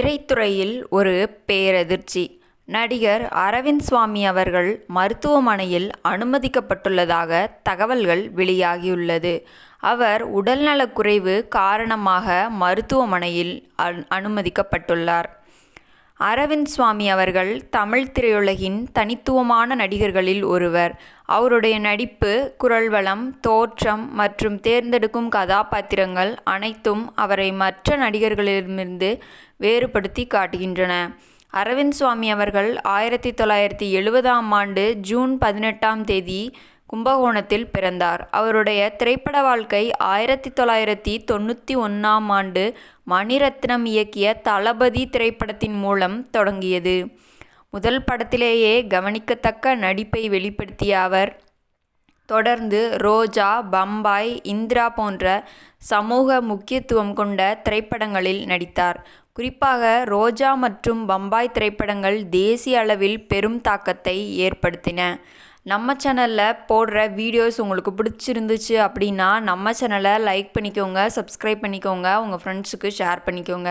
திரைத்துறையில் ஒரு பேரதிர்ச்சி. நடிகர் அரவிந்த் சுவாமி அவர்கள் மருத்துவமனையில் அனுமதிக்கப்பட்டுள்ளதாக தகவல்கள் வெளியாகியுள்ளது. அவர் உடல்நலக்குறைவு காரணமாக மருத்துவமனையில் அனுமதிக்கப்பட்டுள்ளார். அரவிந்த் சுவாமி அவர்கள் தமிழ் திரையுலகின் தனித்துவமான நடிகர்களில் ஒருவர். அவருடைய நடிப்பு குரல் வளம் தோற்றம் மற்றும் தேர்ந்தெடுக்கும் கதாபாத்திரங்கள் அனைத்தும் அவரை மற்ற நடிகர்களிடமிருந்து வேறுபடுத்தி காட்டுகின்றன. அரவிந்த் சுவாமி அவர்கள் ஆயிரத்தி தொள்ளாயிரத்தி எழுபதாம் ஆண்டு ஜூன் பதினெட்டாம் தேதி கும்பகோணத்தில் பிறந்தார். அவருடைய திரைப்பட வாழ்க்கை ஆயிரத்தி தொள்ளாயிரத்தி தொண்ணூற்றி ஒன்றாம் ஆண்டு மணிரத்னம் இயக்கிய தளபதி திரைப்படத்தின் மூலம் தொடங்கியது. முதல் படத்திலேயே கவனிக்கத்தக்க நடிப்பை வெளிப்படுத்திய அவர் தொடர்ந்து ரோஜா பம்பாய் இந்திரா போன்ற சமூக முக்கியத்துவம் கொண்ட திரைப்படங்களில் நடித்தார். குறிப்பாக ரோஜா மற்றும் பம்பாய் திரைப்படங்கள் தேசிய அளவில் பெரும் தாக்கத்தை ஏற்படுத்தின. நம்ம சேனலில் போடுற வீடியோஸ் உங்களுக்கு பிடிச்சிருந்துச்சு அப்படின்னா நம்ம சேனலை லைக் பண்ணிக்கோங்க சப்ஸ்கிரைப் பண்ணிக்கோங்க உங்கள் ஃப்ரெண்ட்ஸுக்கு ஷேர் பண்ணிக்கோங்க.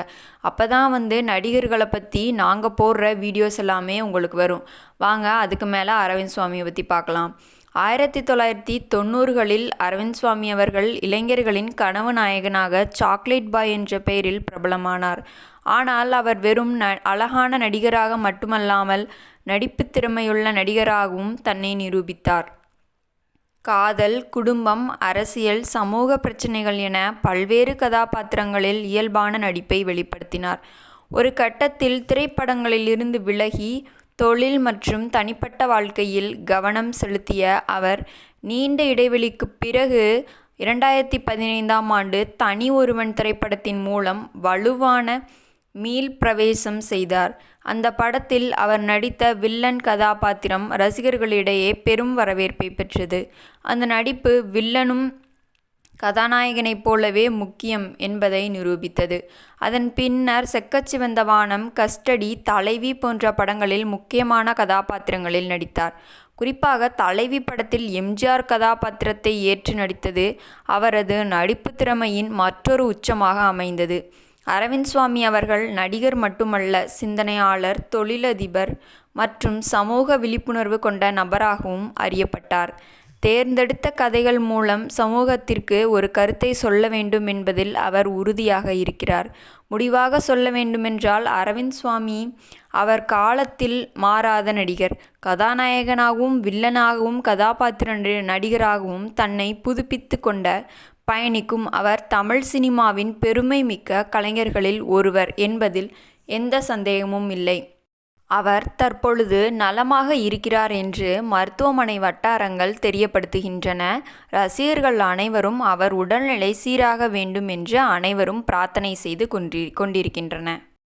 அப்போ தான் வந்து நடிகர்களை பற்றி நாங்கள் போடுற வீடியோஸ் எல்லாமே உங்களுக்கு வரும். வாங்க அதுக்கு மேலே அரவிந்த் சுவாமியை பற்றி பார்க்கலாம். ஆயிரத்தி தொள்ளாயிரத்தி தொண்ணூறுகளில் அரவிந்த் சுவாமி அவர்கள் இளைஞர்களின் கனவு நாயகனாக சாக்லேட் பாய் என்ற பெயரில் பிரபலமானார். ஆனால் அவர் வெறும் ந அழகான நடிகராக மட்டுமல்லாமல் நடிப்பு திறமையுள்ள நடிகராகவும் தன்னை நிரூபித்தார். காதல் குடும்பம் அரசியல் சமூக பிரச்சனைகள் என பல்வேறு கதாபாத்திரங்களில் இயல்பான நடிப்பை வெளிப்படுத்தினார். ஒரு கட்டத்தில் திரைப்படங்களில் இருந்து விலகி தொழில் மற்றும் தனிப்பட்ட வாழ்க்கையில் கவனம் செலுத்திய அவர் நீண்ட இடைவெளிக்கு பிறகு இரண்டாயிரத்தி பதினைந்தாம் ஆண்டு தனி ஒருவன் திரைப்படத்தின் மூலம் வலுவான மீள் பிரவேசம் செய்தார். அந்த படத்தில் அவர் நடித்த வில்லன் கதாபாத்திரம் ரசிகர்களிடையே பெரும் வரவேற்பை பெற்றது. அந்த நடிப்பு வில்லனும் கதாநாயகனைப் போலவே முக்கியம் என்பதை நிரூபித்தது. அதன் பின்னர் செக்கச்சிவந்த வானம் கஸ்டடி தலைவி போன்ற படங்களில் முக்கியமான கதாபாத்திரங்களில் நடித்தார். குறிப்பாக தலைவி படத்தில் எம்ஜிஆர் கதாபாத்திரத்தை ஏற்று நடித்தது அவரது நடிப்பு திறமையின் மற்றொரு உச்சமாக அமைந்தது. அரவிந்த் சுவாமி அவர்கள் நடிகர் மட்டுமல்ல சிந்தனையாளர் தொழிலதிபர் மற்றும் சமூக விழிப்புணர்வு கொண்ட நபராகவும் அறியப்பட்டார். தேர்ந்தெடுத்த கதைகள் மூலம் சமூகத்திற்கு ஒரு கருத்தை சொல்ல வேண்டும் என்பதில் அவர் உறுதியாக இருக்கிறார். முடிவாக சொல்ல வேண்டுமென்றால் அரவிந்த் சுவாமி அவர் காலத்தில் மாறாத நடிகர் கதாநாயகனாகவும் வில்லனாகவும் கதாபாத்திர நடிகராகவும் தன்னை புதுப்பித்து கொண்ட பயணிக்கும் அவர் தமிழ் சினிமாவின் பெருமை மிக்க கலைஞர்களில் ஒருவர் என்பதில் எந்த சந்தேகமும் இல்லை. அவர் தற்பொழுது நலமாக இருக்கிறார் என்று மருத்துவமனை வட்டாரங்கள் தெரியப்படுத்துகின்றன. ரசிகர்கள் அனைவரும் அவர் உடல்நிலை சீராக வேண்டும் என்று அனைவரும் பிரார்த்தனை செய்து கொண்டிருக்கின்றன